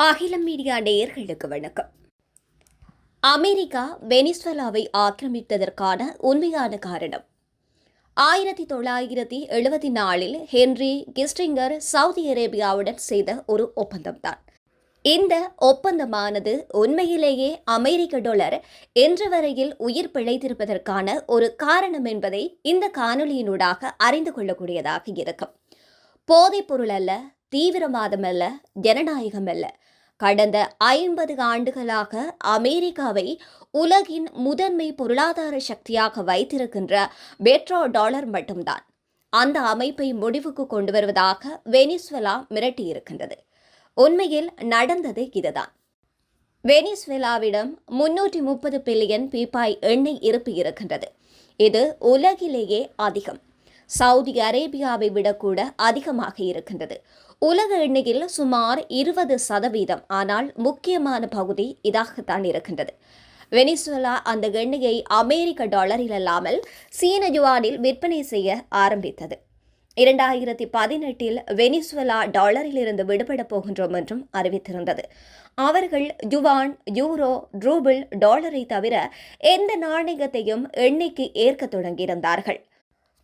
அகிலம் மீடியா நேயர்களுக்கு வணக்கம். அமெரிக்கா வெனிஸ்வலாவை ஆக்கிரமித்ததற்கான உண்மையான காரணம். ஆயிரத்தி தொள்ளாயிரத்தி எழுபத்தி நாலில் ஹென்றி கிஸ்டிங்கர் சவுதி அரேபியாவுடன் செய்த ஒரு ஒப்பந்தம்தான். இந்த ஒப்பந்தமானது உண்மையிலேயே அமெரிக்க டொலர் இன்று வரையில் உயிர் பிழைத்திருப்பதற்கான ஒரு காரணம் என்பதை இந்த காணொலியினூடாக அறிந்து கொள்ளக்கூடியதாக இருக்கும். போதைப் பொருள் அல்ல தீவிரவாதம் அல்ல ஜனநாயகம் அல்ல கடந்த ஐம்பது ஆண்டுகளாக அமெரிக்காவை உலகின் முதன்மை பொருளாதார சக்தியாக வைத்திருக்கின்ற பெட்ரோ டாலர் மட்டும்தான். அந்த அமைப்பை முடிவுக்கு கொண்டு வருவதாக வெனிசுவேலா மிரட்டியிருக்கின்றது. உண்மையில் நடந்தது இதுதான். வெனிஸ்வெலாவிடம் முன்னூற்றி முப்பது பில்லியன் பீப்பாய் எண்ணெய் இருப்பு இருக்கின்றது. இது உலகிலேயே அதிகம். சவுதி அரேபியாவை விட கூட அதிகமாக இருக்கின்றது. உலக எண்ணெயில் சுமார் இருபது சதவீதம் ஆனால் முக்கியமான பகுதி இதாகத்தான் இருக்கின்றது. வெனிசுலா அந்த எண்ணெயை அமெரிக்க டாலரில் அல்லாமல் சீன யுவானில் விற்பனை செய்ய ஆரம்பித்தது. இரண்டாயிரத்தி பதினெட்டில் வெனிசுவலா டாலரிலிருந்து விடுபடப் போகின்றோம் என்றும் அறிவித்திருந்தது. அவர்கள் யுவான் யூரோ ரூபிள் டாலரை தவிர எந்த நாணயத்தையும் எண்ணெய்க்கு ஏற்க தொடங்கியிருந்தார்கள்.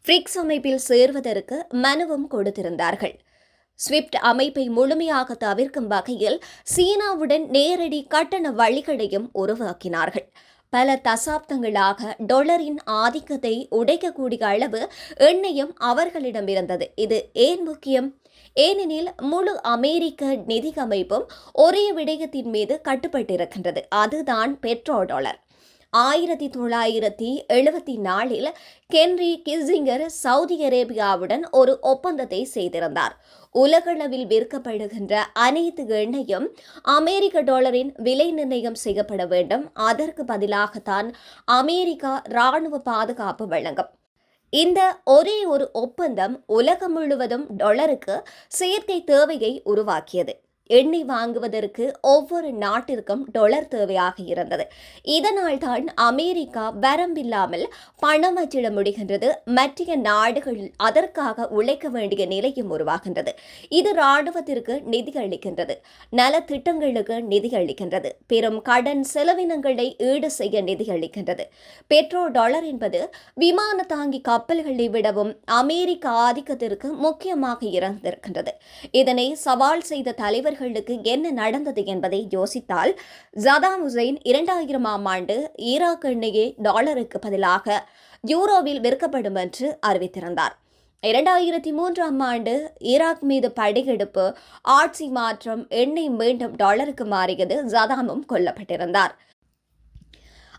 பிரிக்ஸ் அமைப்பில் சேர்வதற்கு மனுவும் கொடுத்திருந்தார்கள். ஸ்விப்ட் அமைப்பை முழுமையாக தவிர்க்கும் வகையில் சீனாவுடன் நேரடி கட்டண வழிகளையும் உருவாக்கினார்கள். பல தசாப்தங்களாக டொலரின் ஆதிக்கத்தை உடைக்கக்கூடிய அளவு எண்ணெயும் அவர்களிடம் இருந்தது. இது ஏன் முக்கியம்? ஏனெனில் முழு அமெரிக்க நிதி அமைப்பும் ஒரே விடயத்தின் மீது கட்டுப்பட்டிருக்கின்றது. அதுதான் பெட்ரோ டாலர். ஆயிரத்தி தொள்ளாயிரத்தி எழுபத்தி நாலில் கென்ரி கிஸ்ஸிங்கர் சவுதி அரேபியாவுடன் ஒரு ஒப்பந்தத்தை செய்திருந்தார். உலகளவில் விற்கப்படுகின்ற அனைத்து எண்ணெயும் அமெரிக்க டாலரின் விலை நிர்ணயம் செய்யப்பட வேண்டும். அதற்கு பதிலாகத்தான் அமெரிக்கா ராணுவ பாதுகாப்பு வழங்கும். இந்த ஒரே ஒரு ஒப்பந்தம் உலகம் முழுவதும் டாலருக்கு செயற்கை தேவையை உருவாக்கியது. எண்ணெய் வாங்குவதற்கு ஒவ்வொரு நாட்டிற்கும் டொலர் தேவையாக இருந்தது. இதனால் தான் அமெரிக்கா வரம்பில்லாமல் பணம் அச்சிட முடிகின்றது. மற்ற நாடுகள் அதற்காக உழைக்க வேண்டிய நிலையும் உருவாகின்றது. இது இராணுவத்திற்கு நிதி அளிக்கின்றது. நலத்திட்டங்களுக்கு நிதி அளிக்கின்றது. பெரும் கடன் செலவினங்களை ஈடு செய்ய நிதி அளிக்கின்றது. பெட்ரோ டாலர் என்பது விமான தாங்கி கப்பல்களை விடவும் அமெரிக்க ஆதிக்கத்திற்கு முக்கியமாக இருந்திருக்கின்றது. இதனை சவால் செய்த தலைவர் வீரர்களுக்கு என்ன நடந்தது என்பதை யோசித்தால் ஜதாம் ஹுசைன் இரண்டாயிரமாம் ஆண்டு ஈராக் எண்ணெயை டாலருக்கு பதிலாக யூரோவில் விற்கப்படும் என்று அறிவித்திருந்தார். இரண்டாயிரத்தி மூன்றாம் ஆண்டு ஈராக் மீது படையெடுப்பு ஆட்சி மாற்றம் எண்ணெய் மீண்டும் டாலருக்கு மாறியது ஜதாமும் கொல்லப்பட்டிருந்தார்.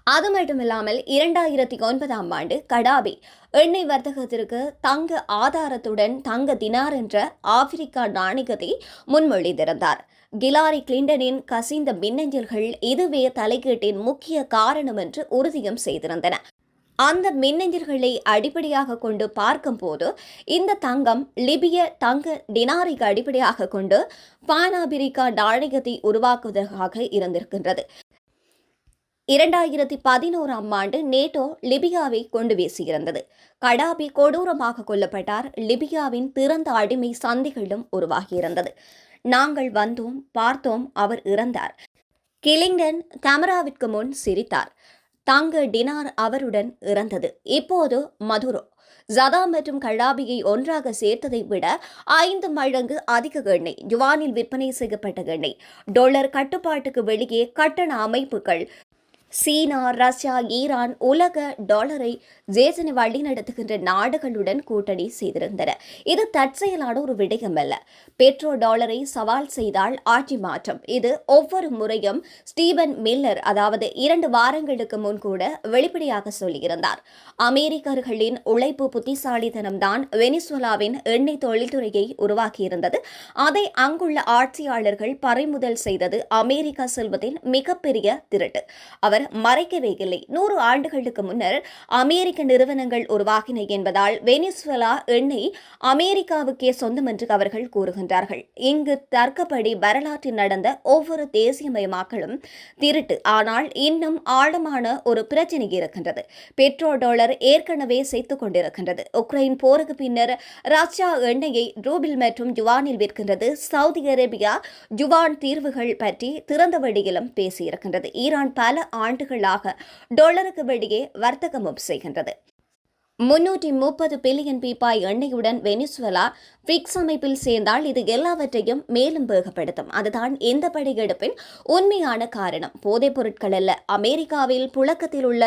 அது மட்டுமில்லாமல் இரண்டாயிரத்தி ஒன்பதாம் ஆண்டு கடாபி எண்ணெய் வர்த்தகத்திற்கு தங்க ஆதாரத்துடன் தங்க தினார் என்ற ஆப்பிரிக்கா நாணயத்தை முன்மொழிந்திருந்தார். கிலாரி கிளின்டனின் கசிந்த மின்னஞ்சல்கள் இதுவே தலைகீட்டின் முக்கிய காரணம் என்று உறுதியும் செய்திருந்தன. அந்த மின்னஞ்சல்களை அடிப்படையாக கொண்டு பார்க்கும்போது இந்த தங்கம் லிபிய தங்க டினாரிக்கு அடிப்படையாக கொண்டு பானாபிரிக்கா நாணயத்தை உருவாக்குவதற்காக இருந்திருக்கின்றது. இரண்டாயிரத்தி பதினோராம் ஆண்டு நேட்டோ லிபியாவை கொண்டு வீசியிருந்தது. கடாபி கொடூரமாக கொல்லப்பட்டார். லிபியாவின் திறந்த அடிமை சந்திகளும் உருவாகியிருந்தது. நாங்கள் வந்தோம் பார்த்தோம் அவர் இறந்தார். கிளிங்டன் கேமராவிற்கு முன் சிரித்தார். தங்க டினார் அவருடன் இறந்தது. இப்போது மதுரோ ஜதா மற்றும் கடாபியை ஒன்றாக சேர்த்ததை விட ஐந்து மடங்கு அதிக எண்ணெய் யுவானில் விற்பனை செய்யப்பட்ட எண்ணெய் டொலர் கட்டுப்பாட்டுக்கு வெளியே கட்டண அமைப்புகள் சீனா ரஷ்யா ஈரான் உலக டாலரை ஜேசனை வழி நடத்துகின்ற நாடுகளுடன் கூட்டணி செய்திருந்தன. இது தற்செயலான ஒரு விடயம் அல்ல பெட்ரோ டாலரை சவால் செய்தால் ஆட்சி மாற்றம். இது ஒவ்வொரு முறையும் ஸ்டீபன் மில்லர் அதாவது இரண்டு வாரங்களுக்கு முன் கூட வெளிப்படையாக சொல்லியிருந்தார். அமெரிக்கர்களின் உழைப்பு புத்திசாலித்தனம்தான் வெனிசுலாவின் எண்ணெய் தொழில்துறையை உருவாக்கியிருந்தது. அதை அங்குள்ள ஆட்சியாளர்கள் பறிமுதல் செய்தது அமெரிக்கா செல்வத்தின் மிகப்பெரிய திருட்டு. அவர் மறைக்கவே இல்லை நூறு ஆண்டுகளுக்கு முன்னர் அமெரிக்க நிறுவனங்கள் உருவாகின என்பதால் வெனிசுவலா எண்ணெய் அமெரிக்காவுக்கே சொந்தம் என்று அவர்கள் கூறுகின்றார்கள். இங்கு தர்க்கப்படி வரலாற்றில் நடந்த ஒவ்வொரு தேசியமயமாக்கலும் திருட்டு. ஆனால் இன்னும் ஆழமான ஒரு பிரச்சினை இருக்கின்றது. பெட்ரோ டாலர் ஏற்கனவே செய்து கொண்டிருக்கின்றது. உக்ரைன் போருக்கு பின்னர் ரஷ்யா எண்ணெயை ரூபில் மற்றும் ஜுவானில் விற்கின்றது. சவுதி அரேபியா ஜுவான் தீர்வுகள் பற்றி திறந்த வழியிலும் பேசியிருக்கின்றது. ஈரான் பல ஆண்டுகளாக டாலருக்கு வெளியே வர்த்தகமும் செய்கின்றது. முன்னூற்றி முப்பது பில்லியன் பீப்பாய் எண்ணெயுடன் வெனிசுவலா பிரிக்ஸ் அமைப்பில் சேர்ந்தால் இது எல்லாவற்றையும் மேலும் வேகப்படுத்தும். அதுதான் இந்த படையெடுப்பின் உண்மையான காரணம். போதைப் பொருட்கள் அல்ல அமெரிக்காவில் புழக்கத்தில் உள்ள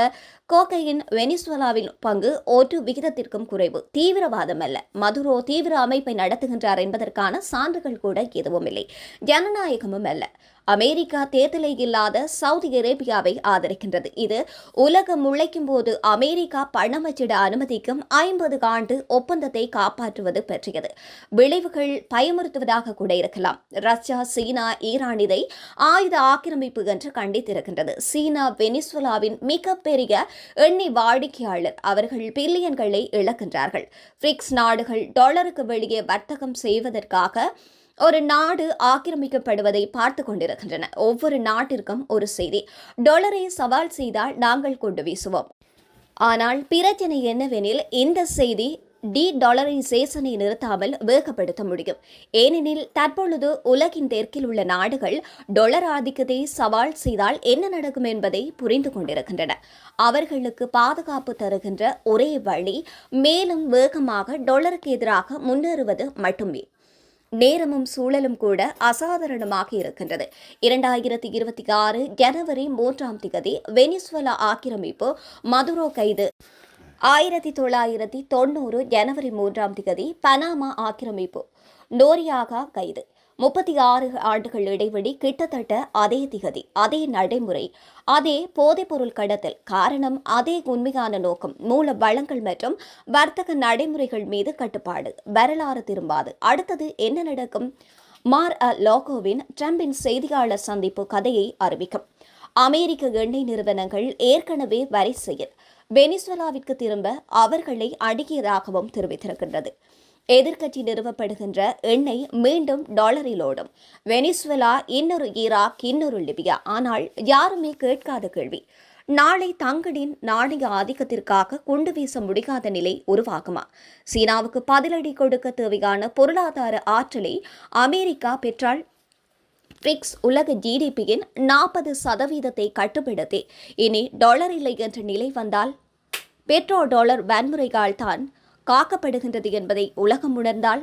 கோக்கையின் வெனிசுவலாவின் பங்கு ஒரு விகிதத்திற்கும் குறைவு தீவிரவாதம் அல்ல. மதுரோ தீவிர அமைப்பை நடத்துகின்றார் என்பதற்கான சான்றுகள் கூட எதுவும் இல்லை ஜனநாயகமும் அல்ல. அமெரிக்கா தேர்தலை இல்லாத சவுதி அரேபியாவை ஆதரிக்கின்றது. இது உலகம் முளைக்கும் போது அமெரிக்கா பணமச்சிட அனுமதிக்கும் ஐம்பது ஆண்டு ஒப்பந்தத்தை காப்பாற்றுவது பற்றியது. விளைவுகள் பயமுறுத்துவதாக கூட இருக்கலாம். ரஷ்யா சீனா ஈரான் இதை ஆயுத ஆக்கிரமிப்பு என்று கண்டித்திருக்கின்றது. சீனா வெனிசுவலாவின் மிகப்பெரிய எண்ணெய் வாடிக்கையாளர். அவர்கள் பில்லியன்களை இழக்கின்றார்கள். பிரிக்ஸ் நாடுகள் டாலருக்கு வெளியே வர்த்தகம் செய்வதற்காக ஒரு நாடு ஆக்கிரமிக்கப்படுவதை பார்த்து கொண்டிருக்கின்றன. ஒவ்வொரு நாட்டிற்கும் ஒரு செய்தி. டாலரை சவால் செய்தால் நாங்கள் கொண்டு வீசுவோம். ஆனால் பிரச்சனை என்னவெனில் இந்த செய்தி டி டாலரைசேஷனை நிறுத்தாமல் வேகப்படுத்த முடியும். ஏனெனில் தற்பொழுது உலகின் தெற்கில் உள்ள நாடுகள் டொலர் ஆதிக்கத்தை சவால் செய்தால் என்ன நடக்கும் என்பதை புரிந்து கொண்டிருக்கின்றன. அவர்களுக்கு பாதுகாப்பு தருகின்ற ஒரே வழி மேலும் வேகமாக டொலருக்கு எதிராக முன்னேறுவது மட்டுமே. நேரமும் சூழலும் கூட அசாதாரணமாக இருக்கின்றது. இரண்டாயிரத்தி இருபத்தி ஆறு ஜனவரி மூன்றாம் திகதி வெனிசுவலா ஆக்கிரமிப்பு மதுரோ கைது. ஆயிரத்தி தொள்ளாயிரத்தி தொண்ணூறு ஜனவரி மூன்றாம் திகதி பனாமா ஆக்கிரமிப்பு. நோரியாகா கைது. முப்பத்தி ஆறு ஆண்டுகள் இடைவெளி கிட்டத்தட்ட அதே திகதி அதே நடைமுறை அதே போதைப்பொருள் கடத்தல். காரணம் அதே உண்மையான நோக்கம் மூல வளங்கள் மற்றும் வர்த்தக நடைமுறைகள் மீது கட்டுப்பாடு. வரலாறு திரும்பாது. அடுத்தது என்ன நடக்கும்? மார் அ லோகோவின் ட்ரம்பின் செய்தியாளர் சந்திப்பு கதையை அறிவிக்கும். அமெரிக்க எண்ணெய் நிறுவனங்கள் ஏற்கனவே வரிசையில் வெனிசுவலாவிற்கு திரும்ப அவர்களை அணுகியதாகவும் தெரிவித்திருக்கின்றது. எதிர்க்கட்சி நிறுவப்படுகின்ற எண்ணெய் மீண்டும் டாலரில் ஓடும். வெனிசுவலா இன்னொரு ஈராக் இன்னொரு லிபியா. ஆனால் யாருமே கேட்காத கேள்வி. நாளை தங்களின் நாணய ஆதிக்கத்திற்காக குண்டு வீச முடியாத நிலை உருவாகுமா? சீனாவுக்கு பதிலடி கொடுக்க தேவையான பொருளாதார ஆற்றலை அமெரிக்கா பெற்றால் பிரிக்ஸ் உலக ஜிடிபியின் நாற்பது சதவீதத்தை கட்டுப்படுத்தி. இனி டாலர் இல்லை என்ற நிலை வந்தால் பெட்ரோ டாலர் வன்முறைகள்தான் காக்கப்படுகின்றது என்பதை உலகம் உணர்ந்தால்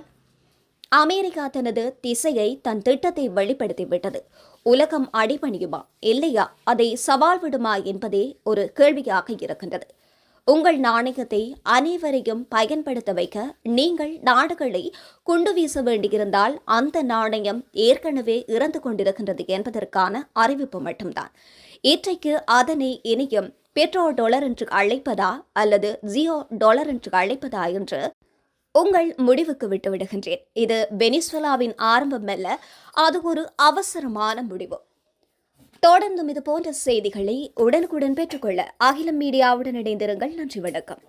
அமெரிக்கா தனது திசையை தன் திட்டத்தை வெளிப்படுத்திவிட்டது. உலகம் அடிபணியுமா இல்லையா? அதை சவால் விடுமா என்பதே ஒரு கேள்வியாக இருக்கின்றது. உங்கள் நாணயத்தை அனைவரையும் பயன்படுத்த வைக்க நீங்கள் நாடுகளை குண்டு வீச வேண்டியிருந்தால் அந்த நாணயம் ஏற்கனவே இறந்து கொண்டிருக்கின்றது என்பதற்கான அறிவிப்பு மட்டும்தான். இன்றைக்கு அதனை இனியும் பெட்ரோல் டாலர் என்று அழைப்பதா அல்லது ஜியோ டாலர் என்று அழைப்பதா என்று உங்கள் முடிவுக்கு விட்டு விடுகின்றேன். இது வெனிசுலாவின் ஆரம்பம் அல்ல அது ஒரு அவசரமான முடிவு. தொடர்ந்தும் இது போன்ற செய்திகளை உடனுக்குடன் பெற்றுக்கொள்ள அகிலம் மீடியாவுடன் இணைந்திருங்கள். நன்றி வணக்கம்.